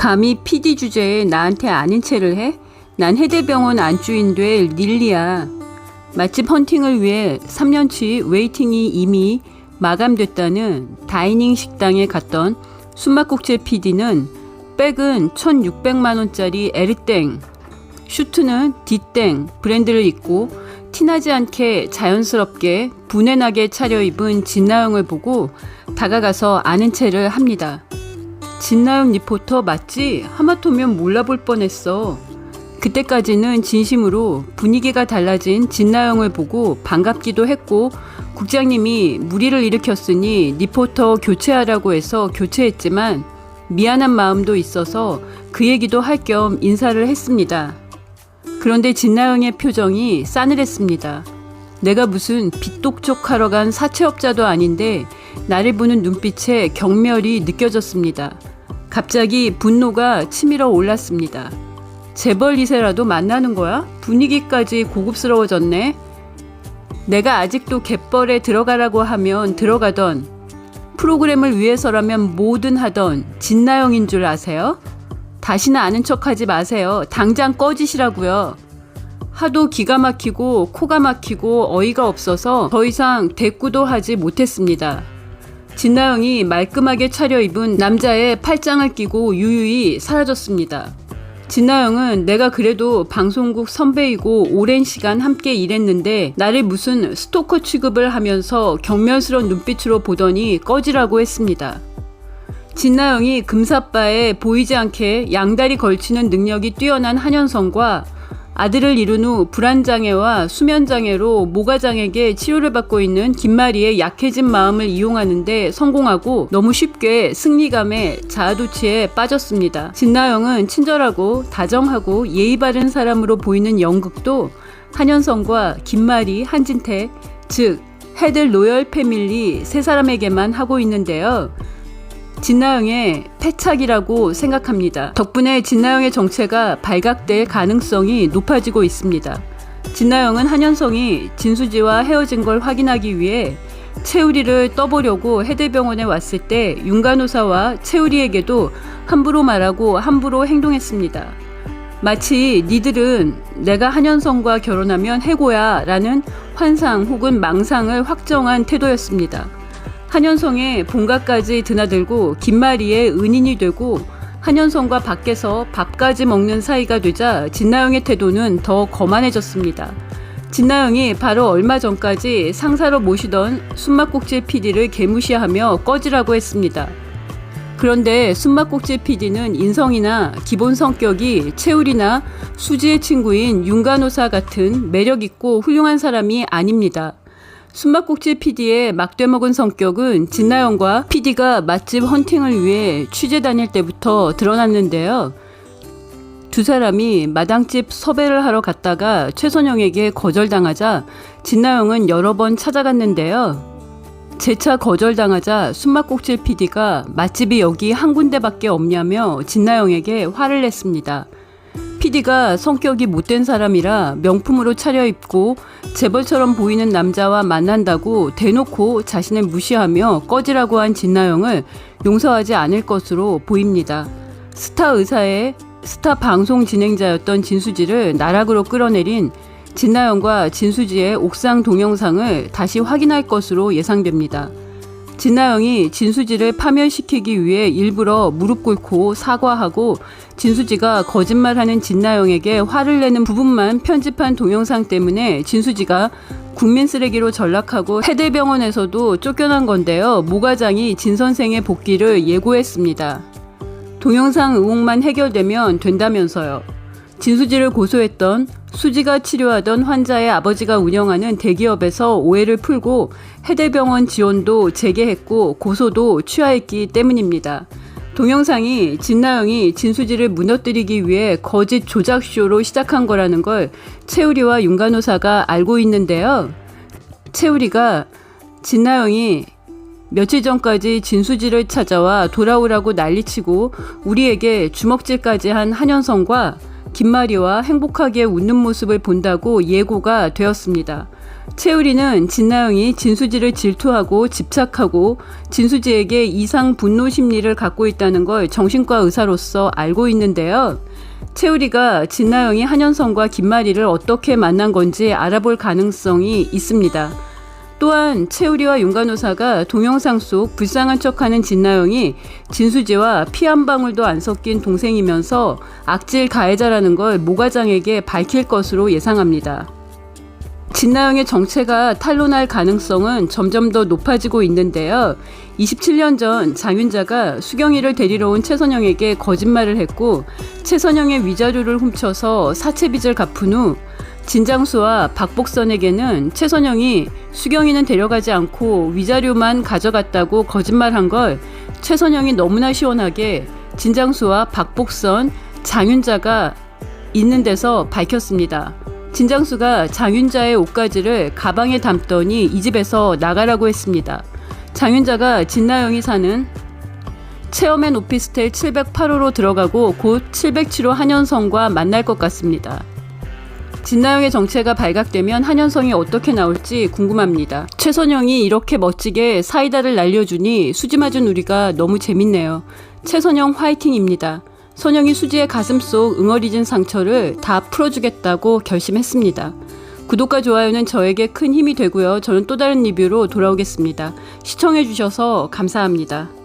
감히 PD 주제에 나한테 아는 체를 해? 난 해대병원 안주인 될 릴리야. 맛집 헌팅을 위해 3년치 웨이팅이 이미 마감됐다는 다이닝 식당에 갔던 숨막국제 PD는 백은 1,600만 원짜리 에르땡, 슈트는 디땡 브랜드를 입고 티나지 않게 자연스럽게 분해나게 차려입은 진나영을 보고 다가가서 아는 체를 합니다. 진나영 리포터 맞지? 하마터면 몰라볼 뻔했어. 그때까지는 진심으로 분위기가 달라진 진나영을 보고 반갑기도 했고 국장님이 무리를 일으켰으니 리포터 교체하라고 해서 교체했지만 미안한 마음도 있어서 그 얘기도 할 겸 인사를 했습니다. 그런데 진나영의 표정이 싸늘했습니다. 내가 무슨 빚독촉 하러 간 사채업자도 아닌데 나를 보는 눈빛에 경멸이 느껴졌습니다. 갑자기 분노가 치밀어 올랐습니다. 재벌 2세라도 만나는 거야? 분위기까지 고급스러워졌네. 내가 아직도 갯벌에 들어가라고 하면 들어가던 프로그램을 위해서라면 뭐든 하던 진나영인 줄 아세요? 다시는 아는 척 하지 마세요. 당장 꺼지시라고요. 하도 기가 막히고 코가 막히고 어이가 없어서 더 이상 대꾸도 하지 못했습니다. 진나영이 말끔하게 차려입은 남자의 팔짱을 끼고 유유히 사라졌습니다. 진나영은 내가 그래도 방송국 선배이고 오랜 시간 함께 일했는데 나를 무슨 스토커 취급을 하면서 경멸스러운 눈빛으로 보더니 꺼지라고 했습니다. 진나영이 금사빠에 보이지 않게 양다리 걸치는 능력이 뛰어난 한현성과 아들을 이룬 후 불안장애와 수면장애로 모가장에게 치료를 받고 있는 김마리의 약해진 마음을 이용하는데 성공하고 너무 쉽게 승리감에 자아도취에 빠졌습니다. 진나영은 친절하고 다정하고 예의 바른 사람으로 보이는 연극도 한현성과 김마리, 한진태, 즉 헤들 로열 패밀리 세 사람에게만 하고 있는데요. 진나영의 패착이라고 생각합니다. 덕분에 진나영의 정체가 발각될 가능성이 높아지고 있습니다. 진나영은 한현성이 진수지와 헤어진 걸 확인하기 위해 채우리를 떠보려고 해대병원에 왔을 때 윤간호사와 채우리에게도 함부로 말하고 함부로 행동했습니다. 마치 니들은 내가 한현성과 결혼하면 해고야 라는 환상 혹은 망상을 확정한 태도였습니다. 한현성의 본가까지 드나들고 김마리의 은인이 되고 한현성과 밖에서 밥까지 먹는 사이가 되자 진나영의 태도는 더 거만해졌습니다. 진나영이 바로 얼마 전까지 상사로 모시던 숨막꼭질 PD를 개무시하며 꺼지라고 했습니다. 그런데 숨막꼭질 PD는 인성이나 기본 성격이 채울이나 수지의 친구인 윤간호사 같은 매력있고 훌륭한 사람이 아닙니다. 숨막꼭질 PD의 막대먹은 성격은 진나영과 PD가 맛집 헌팅을 위해 취재 다닐 때부터 드러났는데요. 두 사람이 마당집 섭외를 하러 갔다가 최선영에게 거절당하자 진나영은 여러 번 찾아갔는데요. 재차 거절당하자 숨막꼭질 PD가 맛집이 여기 한 군데밖에 없냐며 진나영에게 화를 냈습니다. PD가 성격이 못된 사람이라 명품으로 차려입고 재벌처럼 보이는 남자와 만난다고 대놓고 자신을 무시하며 꺼지라고 한 진나영을 용서하지 않을 것으로 보입니다. 스타 의사의 스타 방송 진행자였던 진수지를 나락으로 끌어내린 진나영과 진수지의 옥상 동영상을 다시 확인할 것으로 예상됩니다. 진나영이 진수지를 파면시키기 위해 일부러 무릎 꿇고 사과하고 진수지가 거짓말하는 진나영에게 화를 내는 부분만 편집한 동영상 때문에 진수지가 국민 쓰레기로 전락하고 해대병원에서도 쫓겨난 건데요. 모과장이 진 선생의 복귀를 예고했습니다. 동영상 의혹만 해결되면 된다면서요. 진수지를 고소했던 수지가 치료하던 환자의 아버지가 운영하는 대기업에서 오해를 풀고 해대병원 지원도 재개했고 고소도 취하했기 때문입니다. 동영상이 진나영이 진수지를 무너뜨리기 위해 거짓 조작쇼로 시작한 거라는 걸 채우리와 윤간호사가 알고 있는데요. 채우리가 진나영이 며칠 전까지 진수지를 찾아와 돌아오라고 난리치고 우리에게 주먹질까지 한 한현성과 김마리와 행복하게 웃는 모습을 본다고 예고가 되었습니다. 채우리는 진나영이 진수지를 질투하고 집착하고 진수지에게 이상 분노 심리를 갖고 있다는 걸 정신과 의사로서 알고 있는데요. 채우리가 진나영이 한현성과 김마리를 어떻게 만난 건지 알아볼 가능성이 있습니다. 또한 채우리와 윤간호사가 동영상 속 불쌍한 척하는 진나영이 진수지와 피 한 방울도 안 섞인 동생이면서 악질 가해자라는 걸 모가장에게 밝힐 것으로 예상합니다. 진나영의 정체가 탄로날 가능성은 점점 더 높아지고 있는데요. 27년 전 장윤자가 수경이를 데리러 온 최선영에게 거짓말을 했고 최선영의 위자료를 훔쳐서 사채빚을 갚은 후 진장수와 박복선에게는 최선영이 수경이는 데려가지 않고 위자료만 가져갔다고 거짓말한 걸 최선영이 너무나 시원하게 진장수와 박복선, 장윤자가 있는 데서 밝혔습니다. 진장수가 장윤자의 옷가지를 가방에 담더니 이 집에서 나가라고 했습니다. 장윤자가 진나영이 사는 체험앤 오피스텔 708호로 들어가고 곧 707호 한현성과 만날 것 같습니다. 진나영의 정체가 발각되면 한현성이 어떻게 나올지 궁금합니다. 최선영이 이렇게 멋지게 사이다를 날려주니 수지 맞은 우리가 너무 재밌네요. 최선영 화이팅입니다. 선영이 수지의 가슴 속 응어리진 상처를 다 풀어주겠다고 결심했습니다. 구독과 좋아요는 저에게 큰 힘이 되고요. 저는 또 다른 리뷰로 돌아오겠습니다. 시청해주셔서 감사합니다.